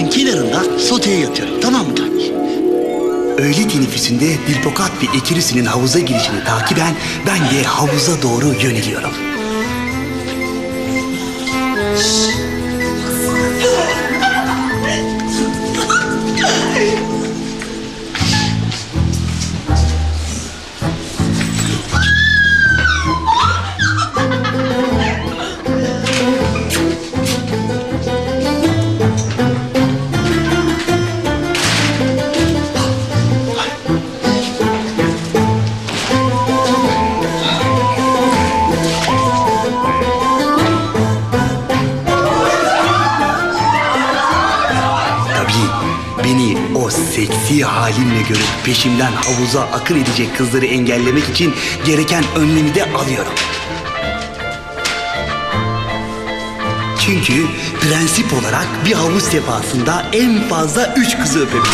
havuzun kenarında soteye yatıyorum. Tamam mı kanki? Öğle teneffüsünde Dilpokat ve Ekirisi'nin havuza girişini takiben ben de havuza doğru yöneliyorum. Peşimden havuza akın edecek kızları engellemek için gereken önlemi de alıyorum. Çünkü prensip olarak bir havuz sefasında en fazla üç kızı öpebilirim.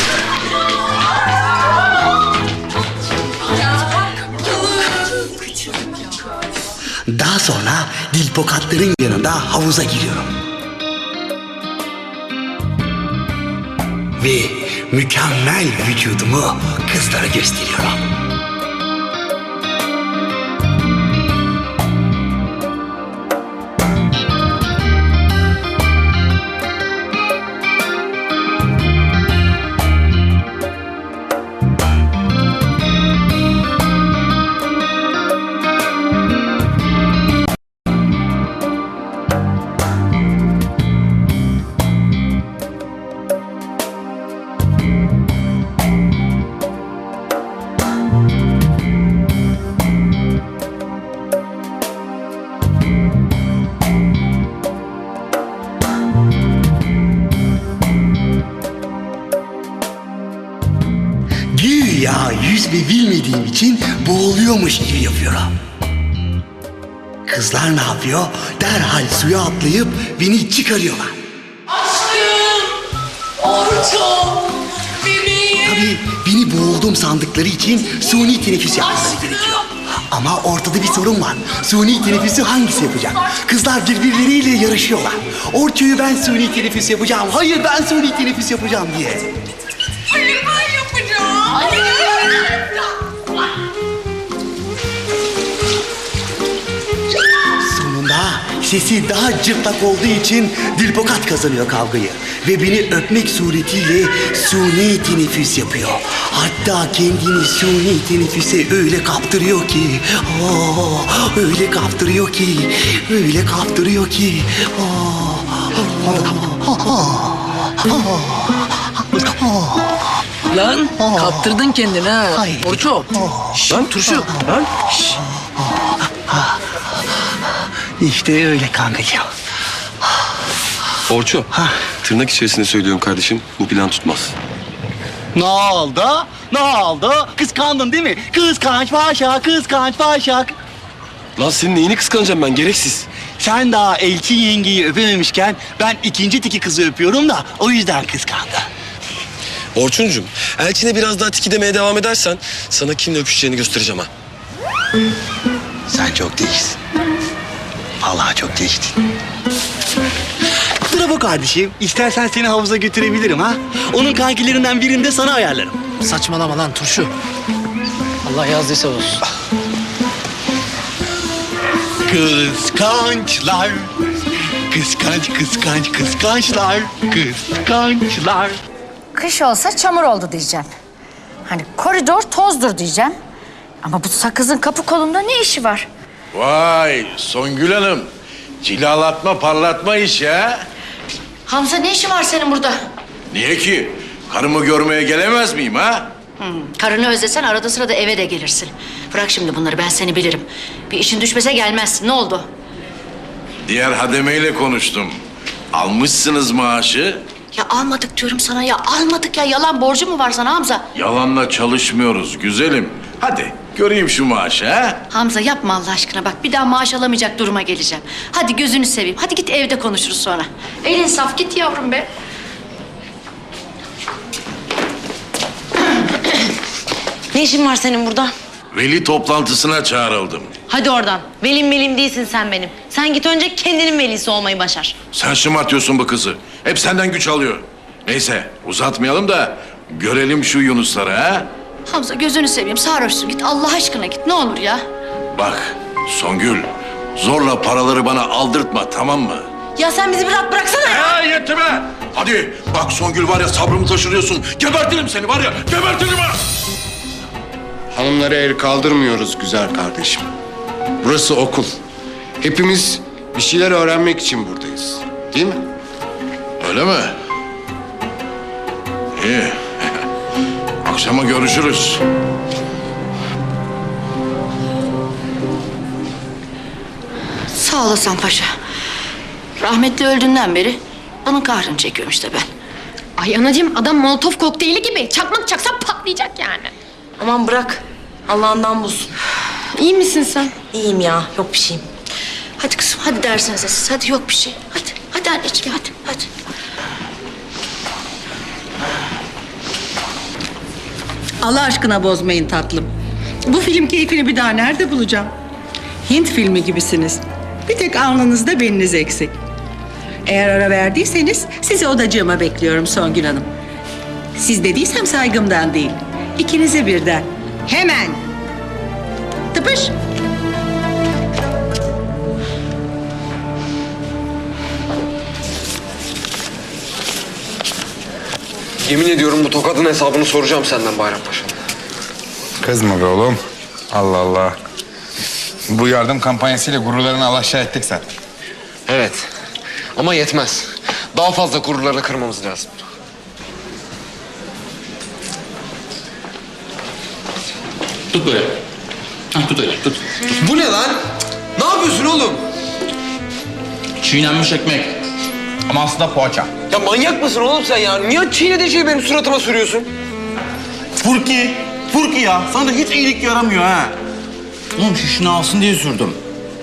Daha sonra dilpokatların yanında havuza giriyorum. Ve mükemmel vücudumu kızlara gösteriyorum. Yüzme bilmediğim için boğuluyormuş gibi yapıyorum. Kızlar ne yapıyor? Derhal suya atlayıp beni çıkarıyorlar. Aşkım, Orçun, bebeğim. Tabii beni boğuldum sandıkları için suni teneffüs yapmaları gerekiyor. Ama ortada bir sorun var. Suni teneffüsü hangisi yapacak? Kızlar birbirleriyle yarışıyorlar. Orçuyu ben suni teneffüs yapacağım. Hayır ben suni teneffüs yapacağım diye. Sesi daha cırtlak olduğu için Dilpokat kazanıyor kavgayı. Ve beni öpmek suretiyle suni teneffüs yapıyor. Hatta kendini suni teneffüse öyle kaptırıyor ki. aa, öyle kaptırıyor ki. Öyle kaptırıyor ki. Lan kaptırdın kendini ha. Orço. Lan turşu. Lan. İşte öyle kankacığım. Orço, tırnak içerisinde söylüyorum kardeşim. Bu plan tutmaz. Ne oldu? Ne oldu? Kıskandın değil mi? Kıskanç paşa, kıskanç paşa. Lan senin neyini kıskanacağım ben gereksiz. Sen daha Elçin yengeyi öpememişken ben ikinci tiki kızı öpüyorum da o yüzden kıskandı. Orçuncum, Elçin'e biraz daha tiki demeye devam edersen sana kimle öpüşeceğini göstereceğim ha. Sen çok değiştin. Vallahi çok değiştin. Bravo kardeşim. İstersen seni havuza götürebilirim ha. Onun kankilerinden birini de sana ayarlarım. Saçmalama lan turşu. Allah yazdıysa olsun. Kıskançlar. Kıskanç, kıskanç, kıskançlar. Kıskançlar. Kış olsa çamur oldu diyeceğim. Hani koridor tozdur diyeceğim. Ama bu sakızın kapı kolunda ne işi var? Vay Songül Hanım. Cilalatma parlatma iş ya. Hamza ne işi var senin burada? Niye ki? Karımı görmeye gelemez miyim ha? Karını özlesen arada sırada eve de gelirsin. Bırak şimdi bunları ben seni bilirim. Bir işin düşmese gelmezsin. Ne oldu? Diğer hademeyle konuştum. Almışsınız maaşı. Ya almadık diyorum sana ya. Almadık ya. Yalan borcu mu var sana Hamza? Yalanla çalışmıyoruz güzelim. Hadi göreyim şu maaşı ha. Hamza yapma Allah aşkına bak. Bir daha maaş alamayacak duruma geleceğim. Hadi gözünü seveyim. Hadi git evde konuşuruz sonra. Elin saf git yavrum be. Ne işin var senin burada? Veli toplantısına çağrıldım. Hadi oradan. Velim velim değilsin sen benim. Sen git önce kendinin velisi olmayı başar. Sen şımartıyorsun bu kızı. Hep senden güç alıyor. Neyse uzatmayalım da görelim şu Yunusları ha. Hamza gözünü seveyim sarhoşsun git Allah aşkına git ne olur ya. Bak Songül zorla paraları bana aldırtma tamam mı? Ya sen bizi bir rahat bıraksana ya. Ha yetti be! Hadi bak Songül var ya sabrımı taşırıyorsun. Gebertirim seni var ya gebertirim ha! Hanımlara el kaldırmıyoruz güzel kardeşim. Burası okul. Hepimiz bir şeyler öğrenmek için buradayız. Değil mi? Öyle mi? İyi. Akşama görüşürüz. Sağ olasın paşa. Rahmetli öldüğünden beri bunun kahrını çekiyorum işte ben. Ay anacığım adam molotof kokteyli gibi. Çakmak çaksa patlayacak yani. Aman bırak. Allah'ından bulsun. İyi misin sen? İyiyim ya. Yok bir şeyim. Hadi kızım hadi dersinize siz hadi yok bir şey. Hadi hadi anneciğim hadi hadi. Allah aşkına bozmayın tatlım. Bu film keyfini bir daha nerede bulacağım? Hint filmi gibisiniz. Bir tek alnınızda beliniz eksik. Eğer ara verdiyseniz sizi odacığıma bekliyorum Songül Hanım. Siz dediysem saygımdan değil. İkinize birden. Hemen. Tıpış. Yemin ediyorum bu tokadın hesabını soracağım senden Bayrampaşa. Kızma be oğlum. Allah Allah. Bu yardım kampanyasıyla gururlarını alaşağı ettik zaten. Evet. Ama yetmez. Daha fazla gururlarını kırmamız lazım. Tut böyle. Hah, tut öyle tut. Bu ne lan? Ne yapıyorsun oğlum? Çiğnenmiş ekmek. Ama aslında poğaça. Ya manyak mısın oğlum sen ya? Niye çiğnediğin şeyi benim suratıma sürüyorsun? Furki, Furki ya. Sana da hiç iyilik yaramıyor ha. Oğlum şişini alsın diye sürdüm.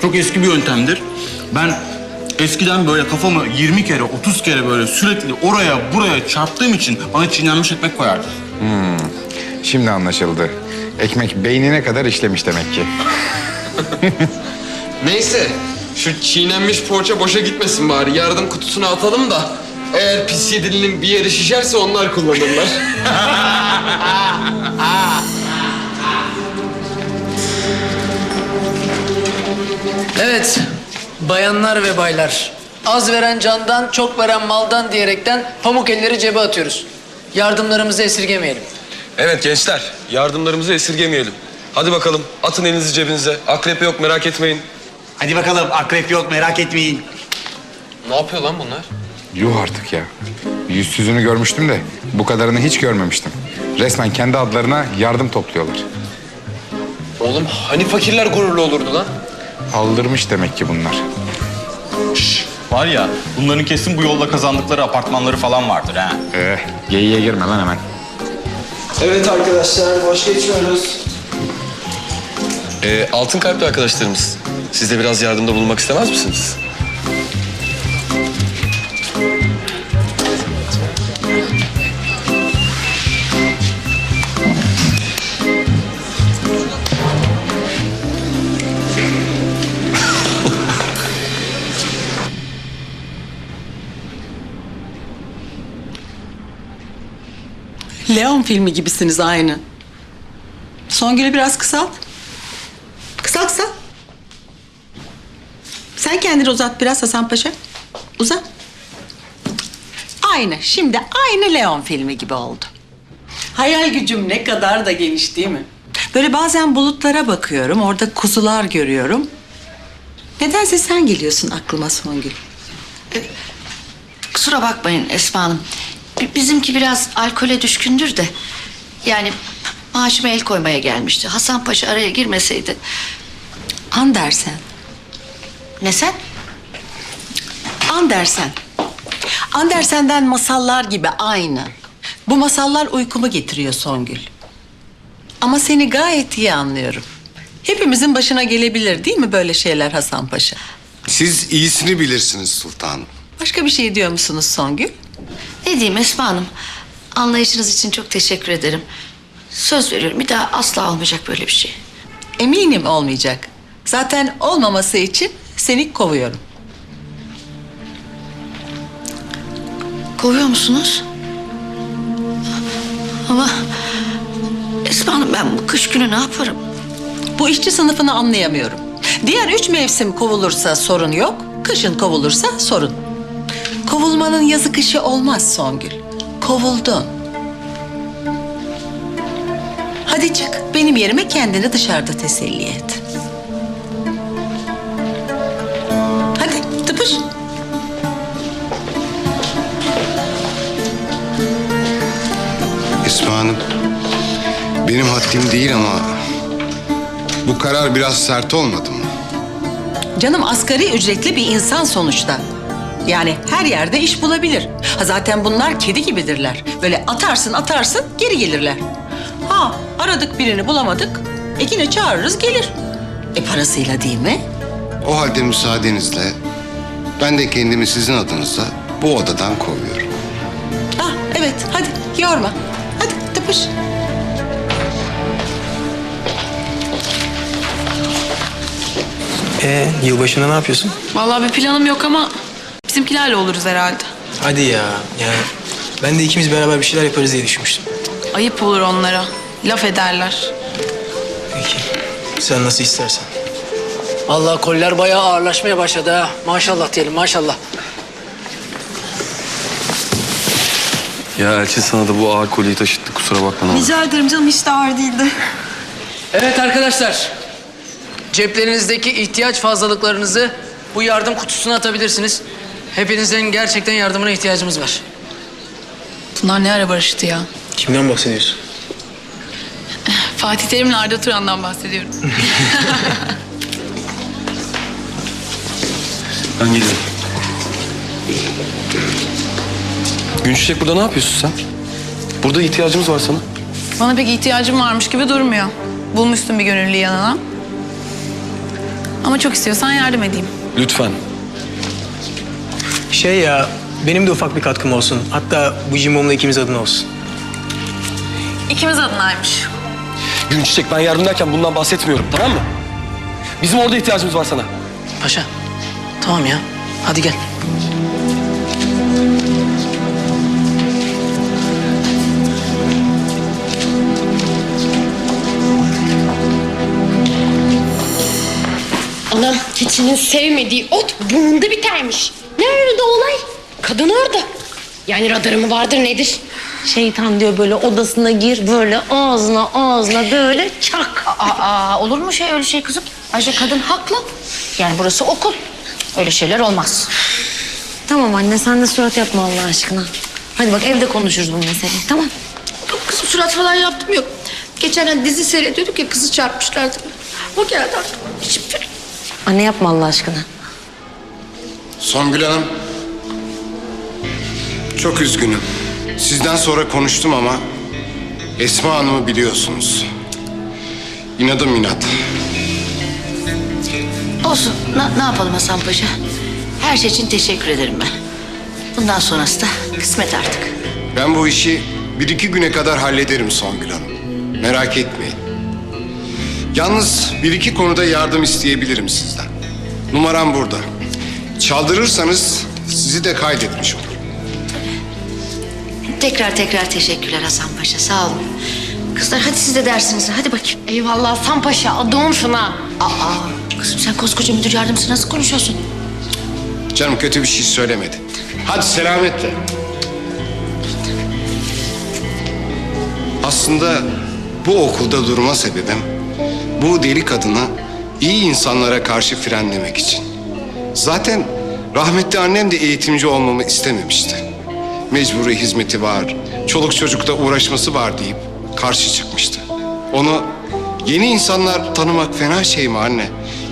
Çok eski bir yöntemdir. Ben eskiden böyle kafamı 20 kere, 30 kere böyle sürekli oraya buraya çarptığım için bana çiğnenmiş ekmek koyardı. Şimdi anlaşıldı. Ekmek beynine kadar işlemiş demek ki. Neyse. Şu çiğnenmiş poğaça boşa gitmesin bari. Yardım kutusuna atalım da. Eğer pis yedilinin bir yeri şişerse onlar kullanırlar. Evet. Bayanlar ve baylar. Az veren candan, çok veren maldan diyerekten pamuk elleri cebe atıyoruz. Yardımlarımızı esirgemeyelim. evet gençler. Yardımlarımızı esirgemeyelim. Hadi bakalım. Atın elinizi cebinize. Akrep yok merak etmeyin. Hadi bakalım akrep yok merak etmeyin. Ne yapıyor lan bunlar? Yuh artık ya. Yüzsüzünü görmüştüm de bu kadarını hiç görmemiştim. Resmen kendi adlarına yardım topluyorlar. Oğlum hani fakirler gururlu olurdu lan? Aldırmış demek ki bunlar. Var ya bunların kesin bu yolda kazandıkları apartmanları falan vardır ha. Eh, geyiğe girme lan hemen. Evet arkadaşlar boş geçmiyoruz. Ee, altın kalpli arkadaşlarımız. Siz de biraz yardımda bulunmak istemez misiniz? Leon filmi gibisiniz aynı. Songül'ü biraz kısalt. Kısalt kısalt. Sen kendini uzat biraz Hasan Paşa. Uzat. Aynı. Şimdi aynı Leon filmi gibi oldu. Hayal gücüm ne kadar da geniş değil mi? Böyle bazen bulutlara bakıyorum. Orada kuzular görüyorum. Nedense sen geliyorsun aklıma Songül. Kusura bakmayın Esma Hanım. Bi- Bizimki biraz alkole düşkündür de. Yani maaşıma el koymaya gelmişti. Hasan Paşa araya girmeseydi. Andersen. Ne sen? Andersen. Andersen'den masallar gibi aynı. Bu masallar uykumu getiriyor Songül. Ama seni gayet iyi anlıyorum. Hepimizin başına gelebilir değil mi böyle şeyler Hasan Paşa? Siz iyisini bilirsiniz sultanım. Başka bir şey diyor musunuz Songül? Ne diyeyim Esma Hanım? Anlayışınız için çok teşekkür ederim. Söz veriyorum bir daha asla olmayacak böyle bir şey. Eminim olmayacak. Zaten olmaması için seni kovuyorum. Kovuyor musunuz? Ama Esma Hanım ben bu kış günü ne yaparım? Bu işçi sınıfını anlayamıyorum. Diğer üç mevsim kovulursa sorun yok, kışın kovulursa sorun. Kovulmanın yazı kışı olmaz Songül. Kovuldun. Hadi çık, benim yerime kendini dışarıda teselli et. Hadi tıpış. Esma Hanım, benim haddim değil ama bu karar biraz sert olmadı mı? Canım asgari ücretli bir insan sonuçta. Yani her yerde iş bulabilir. Ha zaten bunlar kedi gibidirler. Böyle atarsın atarsın geri gelirler. Ha aradık birini bulamadık. E yine çağırırız gelir. E parasıyla değil mi? O halde müsaadenizle ben de kendimi sizin adınıza bu odadan kovuyorum. Ha evet hadi yorma. Hadi tıpış. Ee, yılbaşında ne yapıyorsun? Vallahi bir planım yok ama bizimkilerle oluruz herhalde. Hadi ya. Yani ben de ikimiz beraber bir şeyler yaparız diye düşünmüştüm. Ayıp olur onlara. Laf ederler. Peki. Sen nasıl istersen. Allah koller bayağı ağırlaşmaya başladı ha. Maşallah diyelim maşallah. Ya Elçin sana da bu ağır kolyeyi taşıttı kusura bakma. ne olur. Rica ederim canım hiç de ağır değildi. Evet arkadaşlar. Ceplerinizdeki ihtiyaç fazlalıklarınızı bu yardım kutusuna atabilirsiniz. Hepinizin gerçekten yardımına ihtiyacımız var. Bunlar ne ara barıştı ya? Kimden bahsediyorsun? Fatih Terim'le Arda Turan'dan bahsediyorum. Ben geliyorum. Günçiçek burada ne yapıyorsun sen? Burada ihtiyacımız var sana. Bana pek ihtiyacım varmış gibi durmuyor. Bulmuşsun bir gönüllü yanına. Ama çok istiyorsan yardım edeyim. Lütfen. Şey ya, benim de ufak bir katkım olsun. Hatta bu cimbomla ikimiz adına olsun. İkimiz adınaymış. Günçiçek ben yardım derken bundan bahsetmiyorum tamam mı? Bizim orada ihtiyacımız var sana. Paşa. Tamam ya. Hadi gel. Anam keçinin sevmediği ot burnunda bitermiş. Nerede olay? Kadın orada. Yani radarı mı vardır nedir? Şeytan diyor böyle odasına gir böyle ağzına ağzına böyle çak. Aa, olur mu şey öyle şey kızım? Ayrıca kadın haklı. Yani burası okul. Öyle şeyler olmaz. Tamam anne sen de surat yapma Allah aşkına. Hadi bak evde konuşuruz bu meseleyi tamam. Yok kızım surat falan yaptım yok. Geçen hani dizi seyrediyorduk ya kızı çarpmışlardı. O geldi aklıma. Hiçbir Anne yapma Allah aşkına. Songül Hanım, çok üzgünüm. Sizden sonra konuştum ama Esma Hanım'ı biliyorsunuz. İnadım inat. Olsun. Ne, ne yapalım Hasan Paşa? Her şey için teşekkür ederim ben. Bundan sonrası da kısmet artık. Ben bu işi bir iki güne kadar hallederim Songül Hanım. Merak etmeyin. Yalnız bir iki konuda yardım isteyebilirim sizden. Numaram burada. Çaldırırsanız sizi de kaydetmiş olurum. Tekrar tekrar teşekkürler Hasan Paşa. Sağ olun. Kızlar hadi siz de dersinize. Hadi bakayım. Eyvallah Hasan Paşa adamsın ha. Aa, kızım sen koskoca müdür yardımcısı nasıl konuşuyorsun? Canım kötü bir şey söylemedi. Hadi selametle. Aslında bu okulda durma sebebim bu deli kadını iyi insanlara karşı frenlemek için. Zaten rahmetli annem de eğitimci olmamı istememişti. Mecburi hizmeti var, çoluk çocukla uğraşması var deyip karşı çıkmıştı. Onu yeni insanlar tanımak fena şey mi anne?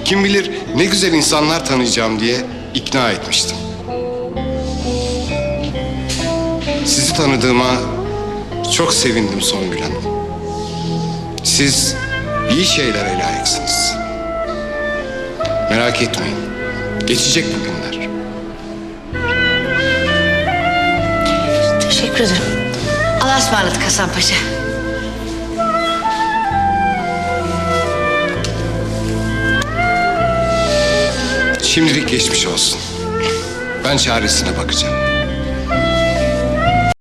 Kim bilir ne güzel insanlar tanıyacağım diye ikna etmiştim. Sizi tanıdığıma çok sevindim Songül Hanım. Siz iyi şeylere layıksınız. Merak etmeyin. Geçecek bu günler. Teşekkür ederim. Allah'a ısmarladık Hasan Paşa. Şimdilik geçmiş olsun. Ben çaresine bakacağım.